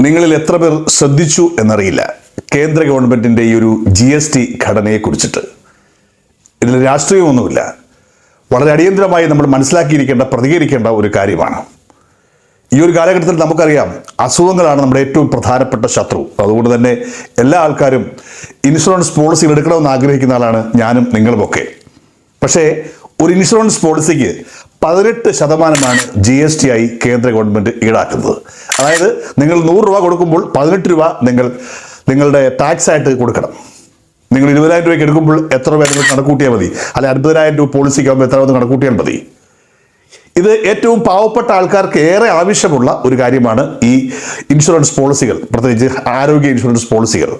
നിങ്ങളിൽ എത്ര പേർ ശ്രദ്ധിച്ചു എന്നറിയില്ല. കേന്ദ്ര ഗവൺമെന്റിന്റെ ഈ ഒരു ജി എസ് ടി ഘടനയെ കുറിച്ചിട്ട് ഇതിൽ രാഷ്ട്രീയമൊന്നുമില്ല. വളരെ അടിയന്തരമായി നമ്മൾ മനസ്സിലാക്കിയിരിക്കേണ്ട പ്രതികരിക്കേണ്ട ഒരു കാര്യമാണ്. ഈ ഒരു കാലഘട്ടത്തിൽ നമുക്കറിയാം അസുഖങ്ങളാണ് നമ്മുടെ ഏറ്റവും പ്രധാനപ്പെട്ട ശത്രു. അതുകൊണ്ട് തന്നെ എല്ലാ ആൾക്കാരും ഇൻഷുറൻസ് പോളിസികൾ എടുക്കണമെന്ന് ആഗ്രഹിക്കുന്ന ആളാണ് ഞാനും നിങ്ങളുമൊക്കെ. പക്ഷേ ഒരു ഇൻഷുറൻസ് പോളിസിക്ക് പതിനെട്ട് ശതമാനമാണ് ജി എസ് ടി ആയി കേന്ദ്ര ഗവൺമെന്റ് ഈടാക്കുന്നത്. അതായത് നിങ്ങൾ നൂറ് രൂപ കൊടുക്കുമ്പോൾ പതിനെട്ട് രൂപ നിങ്ങൾ നിങ്ങളുടെ ടാക്സ് ആയിട്ട് കൊടുക്കണം. നിങ്ങൾ ഇരുപതിനായിരം രൂപയ്ക്ക് എടുക്കുമ്പോൾ എത്ര നിങ്ങൾ കണക്കൂട്ടിയാൽ മതി? അല്ലെ അൻപതിനായിരം രൂപ പോളിസിക്ക് ആകുമ്പോൾ എത്ര കണക്കൂട്ടിയാൽ മതി? ഇത് ഏറ്റവും പാവപ്പെട്ട ആൾക്കാർക്ക് ഏറെ ആവശ്യമുള്ള ഒരു കാര്യമാണ് ഈ ഇൻഷുറൻസ് പോളിസികൾ പ്രത്യേകിച്ച് ആരോഗ്യ ഇൻഷുറൻസ് പോളിസികൾ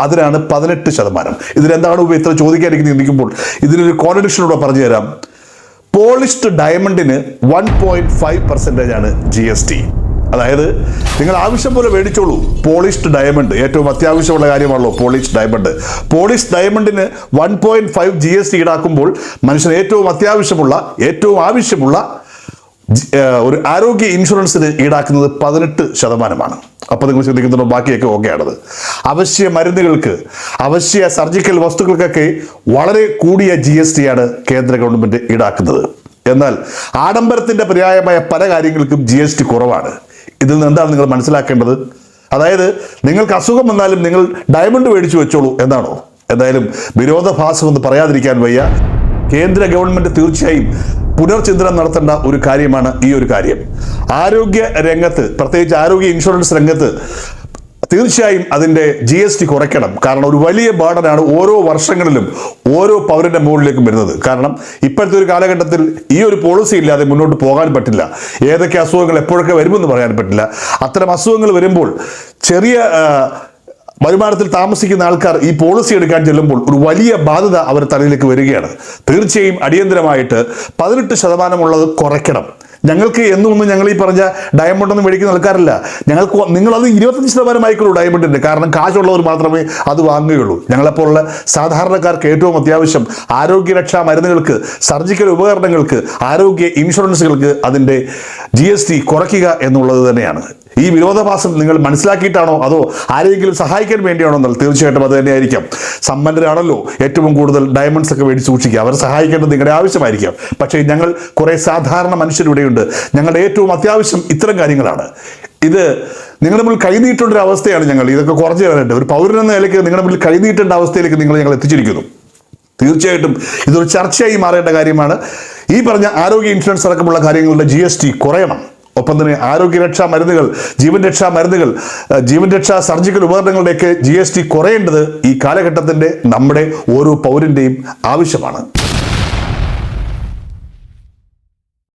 അതിനാണ് പതിനെട്ട് ശതമാനം. ഇതിലെന്താണ് ഉപ ഇത്ര ചോദിക്കാനിരിക്കുന്നത് ചിന്തിക്കുമ്പോൾ ഇതിനൊരു കോൺട്രഡിക്ഷനോടെ പറഞ്ഞു തരാം പോളിഷ്ഡ് ഡയമണ്ടിന് വൺ പോയിന്റ് ഫൈവ് പെർസെന്റേജ് ആണ് ജി എസ് ടി അതായത് നിങ്ങൾ ആവശ്യം പോലെ മേടിച്ചോളൂ. പോളിഷ്ഡ് ഡയമണ്ട് ഏറ്റവും അത്യാവശ്യമുള്ള കാര്യമാണല്ലോ polish diamond polish ഡയമണ്ടിന് one point five G S T ഈടാക്കുമ്പോൾ മനുഷ്യന് ഏറ്റവും അത്യാവശ്യമുള്ള ഏറ്റവും ആവശ്യമുള്ള ഒരു ആരോഗ്യ ഇൻഷുറൻസിന് ഈടാക്കുന്നത് പതിനെട്ട് ശതമാനമാണ്. അപ്പോൾ നിങ്ങൾ ചിന്തിക്കുന്നുണ്ടോ? ബാക്കിയൊക്കെ ഓക്കെയാണത് അവശ്യ മരുന്നുകൾക്ക് അവശ്യ സർജിക്കൽ വസ്തുക്കൾക്കൊക്കെ വളരെ കൂടിയ ജി എസ് ടി ആണ് കേന്ദ്ര ഗവൺമെന്റ് ഈടാക്കുന്നത്. എന്നാൽ ആഡംബരത്തിന്റെ പര്യായമായ പല കാര്യങ്ങൾക്കും ജി എസ് ടി കുറവാണ്. ഇതിൽ നിന്ന് എന്താണ് നിങ്ങൾ മനസ്സിലാക്കേണ്ടത്? അതായത് നിങ്ങൾക്ക് അസുഖം വന്നാലും നിങ്ങൾ ഡയമണ്ട് മേടിച്ചു വെച്ചോളൂ എന്നാണോ? എന്തായാലും വിരോധാഭാസം എന്ന് പറയാതിരിക്കാൻ വയ്യ. കേന്ദ്ര ഗവൺമെന്റ് തീർച്ചയായും പുനർചിന്തനം നടത്തേണ്ട ഒരു കാര്യമാണ് ഈ ഒരു കാര്യം. ആരോഗ്യ രംഗത്ത് പ്രത്യേകിച്ച് ആരോഗ്യ ഇൻഷുറൻസ് രംഗത്ത് തീർച്ചയായും അതിന്റെ ജി എസ് ടി കുറയ്ക്കണം. കാരണം ഒരു വലിയ ബാഡനാണ് ഓരോ വർഷങ്ങളിലും ഓരോ പൗരന്റെ മുകളിലേക്കും വരുന്നത്. കാരണം ഇപ്പോഴത്തെ ഒരു കാലഘട്ടത്തിൽ ഈ ഒരു പോളിസി ഇല്ലാതെ മുന്നോട്ട് പോകാൻ പറ്റില്ല. ഏതൊക്കെ അസുഖങ്ങൾ എപ്പോഴൊക്കെ വരുമെന്ന് പറയാൻ പറ്റില്ല. അത്തരം അസുഖങ്ങൾ വരുമ്പോൾ ചെറിയ വരുമാനത്തിൽ താമസിക്കുന്ന ആൾക്കാർ ഈ പോളിസി എടുക്കാൻ ചെല്ലുമ്പോൾ ഒരു വലിയ ബാധ്യത അവർ തലയിലേക്ക് വരികയാണ്. തീർച്ചയായും അടിയന്തരമായിട്ട് പതിനെട്ട് ശതമാനമുള്ളത് കുറയ്ക്കണം. ഞങ്ങൾക്ക് എന്നൊന്നും ഞങ്ങൾ ഈ പറഞ്ഞ ഡയമണ്ട് ഒന്നും മേടിക്കുന്ന ആൾക്കാരല്ല. ഞങ്ങൾക്ക് നിങ്ങളത് ഇരുപത്തഞ്ച് ശതമാനമായിക്കുള്ളൂ ഡയമണ്ടിന്റെ കാരണം കാശുള്ളവർ മാത്രമേ അത് വാങ്ങുകയുള്ളൂ. ഞങ്ങളെപ്പോലുള്ള സാധാരണക്കാർക്ക് ഏറ്റവും അത്യാവശ്യം ആരോഗ്യരക്ഷാ മരുന്നുകൾക്ക് സർജിക്കൽ ഉപകരണങ്ങൾക്ക് ആരോഗ്യ ഇൻഷുറൻസുകൾക്ക് അതിന്റെ ജി കുറയ്ക്കുക എന്നുള്ളത് തന്നെയാണ്. ഈ വിരോധാഭാസം നിങ്ങൾ മനസ്സിലാക്കിയിട്ടാണോ? അതോ ആരെങ്കിലും സഹായിക്കാൻ വേണ്ടിയാണോ എന്നാൽ തീർച്ചയായിട്ടും അത് തന്നെയായിരിക്കാം. സമ്പന്നരാണല്ലോ ഏറ്റവും കൂടുതൽ ഡയമണ്ട്സ് ഒക്കെ മേടിച്ച് സൂക്ഷിക്കുക. അവർ സഹായിക്കേണ്ടത് നിങ്ങളുടെ ആവശ്യമായിരിക്കാം. പക്ഷേ ഞങ്ങൾ കുറേ സാധാരണ മനുഷ്യരിവിടെയുണ്ട് ഞങ്ങളുടെ ഏറ്റവും അത്യാവശ്യം ഇത്തരം കാര്യങ്ങളാണ്. ഇത് നിങ്ങളുടെ മുന്നിൽ കൈനീട്ടേണ്ട ഒരു അവസ്ഥയാണ് ഞങ്ങൾ. ഇതൊക്കെ കുറച്ച് തരാനുണ്ട്. ഒരു പൗരൻ എന്ന നിലയ്ക്ക് നിങ്ങളുടെ മുന്നിൽ കൈനീട്ടേണ്ട അവസ്ഥയിലേക്ക് നിങ്ങൾ ഞങ്ങൾ എത്തിച്ചിരിക്കുന്നു. തീർച്ചയായിട്ടും ഇതൊരു ചർച്ചയായി മാറേണ്ട കാര്യമാണ്. ഈ പറഞ്ഞ ആരോഗ്യ ഇൻഷുറൻസ് അടക്കമുള്ള കാര്യങ്ങളുടെ ജി എസ് ടി കുറയണം. ഒപ്പം തന്നെ ആരോഗ്യരക്ഷാ മരുന്നുകൾ ജീവൻ രക്ഷാ മരുന്നുകൾ ജീവൻ രക്ഷാ സർജിക്കൽ ഉപകരണങ്ങളുടെയൊക്കെ ജി എസ് ടി കുറയേണ്ടത് ഈ കാലഘട്ടത്തിന്റെ നമ്മുടെ ഓരോ പൗരന്റെയും ആവശ്യമാണ്.